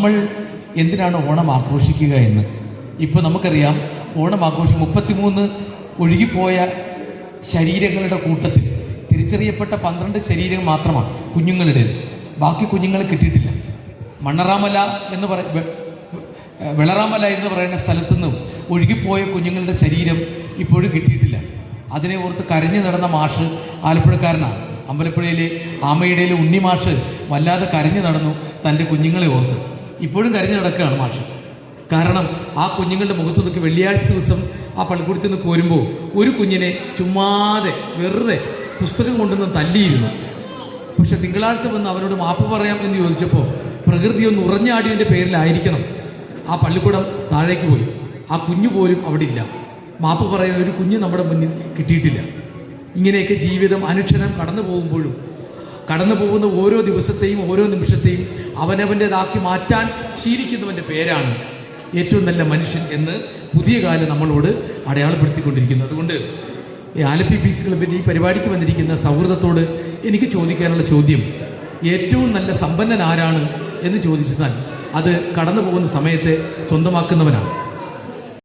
നമ്മൾ എന്തിനാണ് ഓണം ആഘോഷിക്കുക എന്ന്? ഇപ്പോൾ നമുക്കറിയാം ഓണം ആഘോഷം മുപ്പത്തിമൂന്ന് ഒഴുകിപ്പോയ ശരീരങ്ങളുടെ കൂട്ടത്തിൽ തിരിച്ചറിയപ്പെട്ട പന്ത്രണ്ട് ശരീരങ്ങൾ മാത്രമാണ് കുഞ്ഞുങ്ങളുടെ. ബാക്കി കുഞ്ഞുങ്ങളെ കിട്ടിയിട്ടില്ല. മണ്ണറാമല എന്ന് പറ വെളറാമല എന്ന് പറയുന്ന സ്ഥലത്തു നിന്നും ഒഴുകിപ്പോയ കുഞ്ഞുങ്ങളുടെ ശരീരം ഇപ്പോഴും കിട്ടിയിട്ടില്ല. അതിനെ ഓർത്ത് കരഞ്ഞു നടന്ന മാഷ് ആലപ്പുഴക്കാരനാണ്. അമ്പലപ്പുഴയിലെ ആമയുടെ ഉണ്ണി മാഷ് വല്ലാതെ കരഞ്ഞു നടന്നു തന്റെ കുഞ്ഞുങ്ങളെ ഓർത്ത്. ഇപ്പോഴും കരഞ്ഞു നടക്കുകയാണ് മാഷ്. കാരണം ആ കുഞ്ഞുങ്ങളുടെ മുഖത്ത് നോക്കി വെള്ളിയാഴ്ച ദിവസം ആ പള്ളിക്കൂടത്തിൽ നിന്ന് പോരുമ്പോൾ ഒരു കുഞ്ഞിനെ ചുമ്മാതെ വെറുതെ പുസ്തകം കൊണ്ടുവന്ന് തല്ലിയിരുന്നു. പക്ഷെ തിങ്കളാഴ്ച വന്ന് അവരോട് മാപ്പ് പറയാം എന്ന് ചോദിച്ചപ്പോൾ പ്രകൃതി ഒന്ന് ഉറഞ്ഞാടിയതിന്റെ പേരിലായിരിക്കണം. ആ പള്ളിക്കൂടം താഴേക്ക് പോയി. ആ കുഞ്ഞു പോലും അവിടെ ഇല്ല മാപ്പ് പറയാൻ ഒരു കുഞ്ഞ് നമ്മുടെ മുന്നിൽ കിട്ടിയിട്ടില്ല. ഇങ്ങനെയൊക്കെ ജീവിതം അനുക്ഷണം കടന്നു പോകുമ്പോഴും കടന്നു പോകുന്ന ഓരോ ദിവസത്തെയും ഓരോ നിമിഷത്തെയും അവനവന്റെതാക്കി മാറ്റാൻ ശീലിക്കുന്നവന്റെ പേരാണ് ഏറ്റവും നല്ല മനുഷ്യൻ എന്ന് പുതിയ കാലം നമ്മളോട് അടയാളപ്പെടുത്തിക്കൊണ്ടിരിക്കുന്നു. അതുകൊണ്ട് ഈ ആലപ്പി ബീച്ച് ക്ലബിൽ ഈ പരിപാടിക്ക് വന്നിരിക്കുന്ന സൗഹൃദത്തോട് എനിക്ക് ചോദിക്കാനുള്ള ചോദ്യം ഏറ്റവും നല്ല സമ്പന്നൻ ആരാണ് എന്ന് ചോദിച്ചാൽ അത് കടന്നു പോകുന്ന സമയത്തെ സ്വന്തമാക്കുന്നവനാണ്.